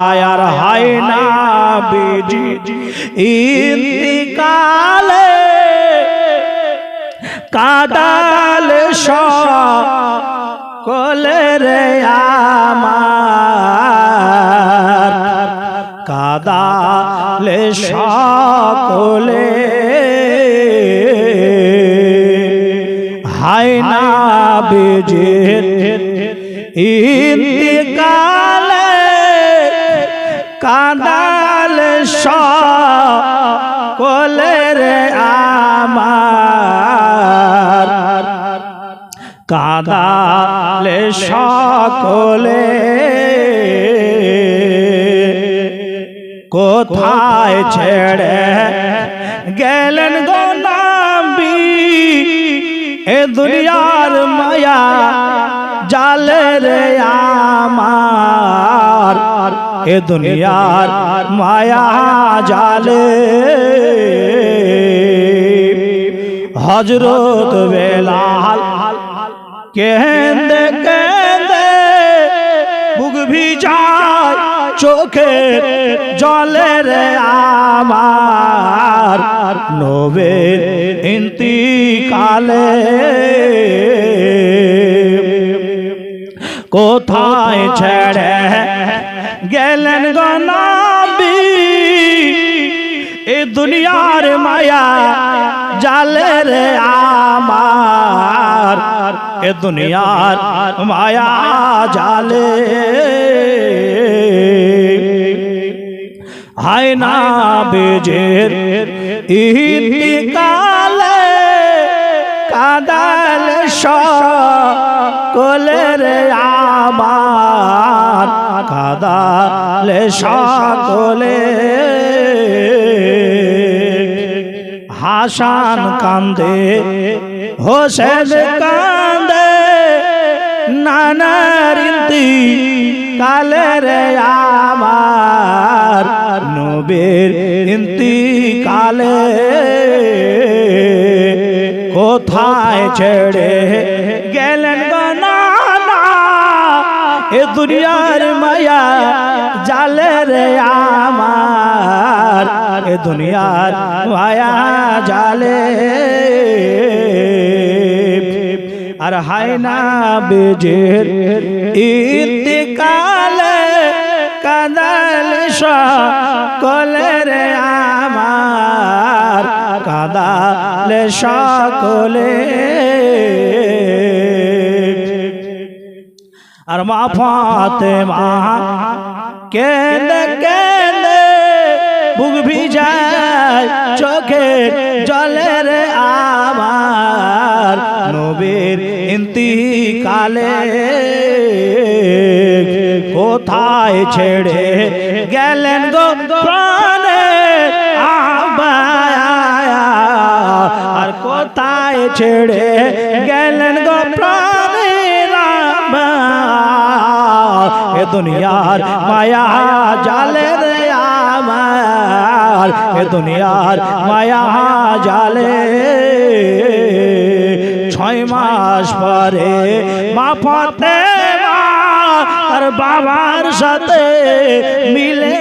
আয়ার হায় না বিজি। ইন্তিকালে কাদাল কলে রে আমার। কাদালে সকলে। হায় না বিজির ইন্তিকালে কাদালে সকলে। কোথায় ছেড়ে গেলেন গো নাম্বি এ দুনিয়ার মায়া জালে রে আমার। এ দুনিয়ার মায়া জালে। হজরত বেলাল কেন্দে কেন্দে বুক ভিজায় চোখের জলের আমার নবের ইন্তিকালে। কোথায় ছেড়ে গেলেন গনাবি এ দুনিয়ার মায়া জালে রে আমার। এ দুনিয়ার মায়া জালে। হায় না বেজের ইন্তিকালে কাদাল সকলে রে আমার কাদাল সকলে হাসান কান্দে, হোসেন কান্দে, নানার কালে রে আমার নবীর ইন্তি কালে কোথায় ছেড়ে গেলেন গনানা এ দুনিয়ার মায়া জালে রে আমার দুনিয়ার মায়া জালে। আর হায় না বেজের ইন্তিকালে, কাদাল সকলে রে আমার, কাদাল সকলে। আর মা ফাতে মা কেন্দে কেন্দে বুক ভিজায় চোখে জলের আমার নবীর ইন্তিকালে কোথায় ছেড়ে গেলেন গো প্রাণে আর কোথায় ছেড়ে গেলেন গো প্রাণে দুনিয়ার মায়া জালে রে আমার এ দুনিয়ার মায়া জালে। ছয় মাস পরে মা ফতে আর বাবার সাথে মিলে